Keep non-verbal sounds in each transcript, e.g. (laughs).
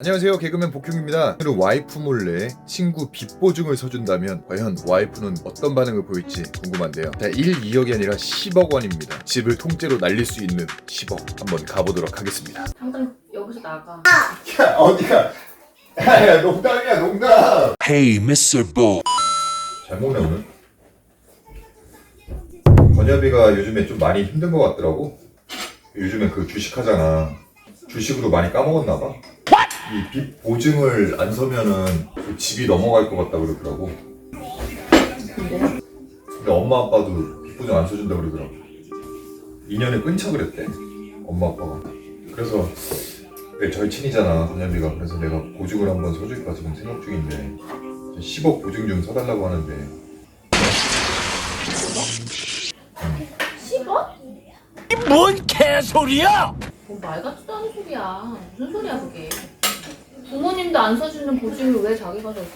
안녕하세요. 개그맨 복흉입니다. 오늘은 와이프 몰래 친구 빚 보증을 서준다면 과연 와이프는 어떤 반응을 보일지 궁금한데요. 자 1, 2억이 아니라 10억 원입니다. 집을 통째로 날릴 수 있는 10억 한번 가보도록 하겠습니다. 당장 여기서 나가. 야 어디가? 야야 농담이야 농담! Hey, Mr. Bo. 잘 먹네 오늘 건엽이가 요즘에 좀 많이 힘든 것 같더라고. 요즘에 그 주식하잖아. 주식으로 많이 까먹었나 봐. 이빚 보증을 안 서면은 그 집이 넘어갈 것 같다 그러더라고. 근데 근데 엄마 아빠도 빚 보증 안 서준다 그러더라고. 2년에 끊자 그랬대. 엄마 아빠가. 그래서 내 절친이잖아 건엽이가. 그래서 내가 보증을 한번 서줄까 지금 생각 중인데 10억 보증 좀 서달라고 하는데 10억? 뭔 개소리야! 뭐말 같지도 않은 소리야. 무슨 소리야 그게? 부모님도 안 써주는 보증을 왜 자기가 져줘?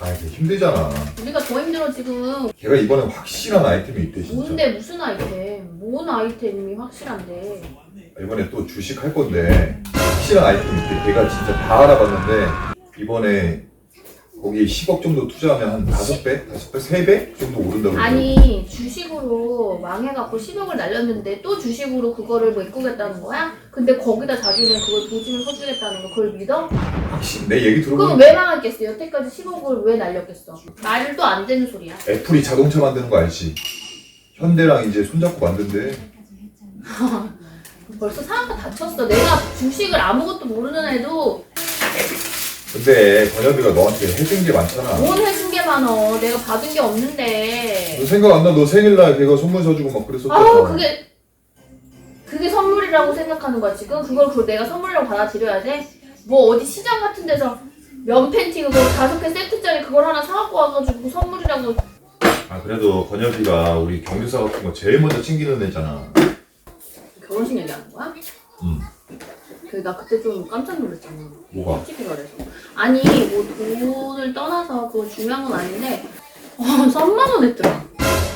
아 이게 힘들잖아. 우리가 더 힘들어 지금. 걔가 이번에 확실한 아이템이 있대 진짜. 뭔데 무슨 아이템? 뭔 아이템이 확실한데? 이번에 또 주식 할 건데 확실한 아이템이 있대. 걔가 진짜 다 알아봤는데 이번에 거기 10억 정도 투자하면 한 5배? 5배? 3배 정도 오른다고. 아니 주식으로 망해갖고 10억을 날렸는데 또 주식으로 그거를 메꾸겠다는 거야? 근데 거기다 자기는 그걸 보증을 서주겠다는 거 그걸 믿어? 확실 내 얘기 그럼 들어보면 왜 망했겠어? 여태까지 10억을 왜 날렸겠어? 말도 안 되는 소리야. 애플이 자동차 만드는 거 알지? 현대랑 이제 손잡고 만든대. (laughs) 벌써 사람가 다쳤어. 내가 주식을 아무것도 모르는 애도 근데 건엽이가 너한테 해준 게 많잖아. 뭘 해준 게 많어. 내가 받은 게 없는데. 너 생각 안 나? 너 생일날 걔가 선물 사주고 막 그랬었잖아. 아우 그게 그게 선물이라고 생각하는 거야 지금? 그걸 그 내가 선물이라고 받아들여야 돼? 뭐 어디 시장 같은 데서 면 팬티 그거 다섯 개 세트짜리 그걸 하나 사갖고 와가지고 선물이라고 아 그래도 건엽이가 우리 경유사 같은 거 제일 먼저 챙기는 애잖아. 결혼식 얘기하는 거야? 응. 그 나 그때 좀 깜짝 놀랐잖아. 뭐가? 솔직히 말해서. 아니 뭐 돈을 떠나서 그거 중요한 건 아닌데 어 (laughs) 3만 원 했더라.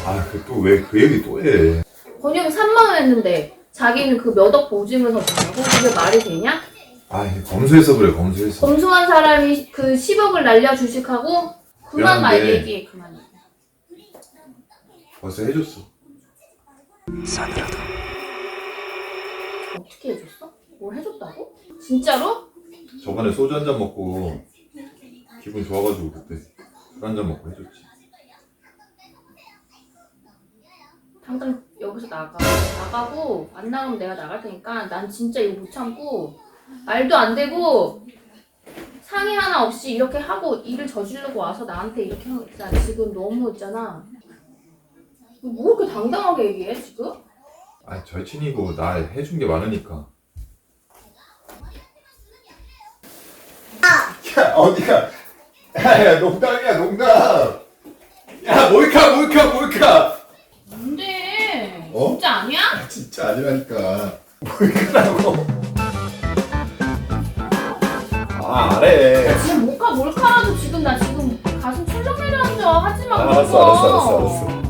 아, 그또왜 그 얘기 또 해? 권유가 3만 원 했는데 자기는 그 몇 억 보증을 서준다고? 그게 말이 되냐? 아, 검수해서 그래, 검수해서. 검소한 사람이 그 10억을 날려 주식하고 그만 말 미안한데. 얘기해 그만. 벌써 해줬어. 어떻게 해줬어? 뭘 해줬다고? 진짜로? 저번에 소주 한 잔 먹고 기분 좋아가지고 그때 술 한 잔 먹고 해줬지. 당장 여기서 나가. 나가고 안 나가면 내가 나갈 테니까 난 진짜 이거 못 참고 말도 안 되고 상의 하나 없이 이렇게 하고 일을 저지르고 와서 나한테 이렇게 하고 있잖아. 지금 너무 있잖아. 뭐 이렇게 당당하게 얘기해 지금? 아, 절친이고 나 해준 게 많으니까. 어디가? 야, 야, 농담이야, 농담. 야, 몰카, 몰카, 몰카. 뭔데? 어? 진짜 아니야? 진짜 아니라니까. 몰카라고. 아, 아래. 지금 몰카 몰카라도 지금 나 지금 가슴 철렁 내려 앉아 하지마 알았어, 알았어, 알았어, 알았어.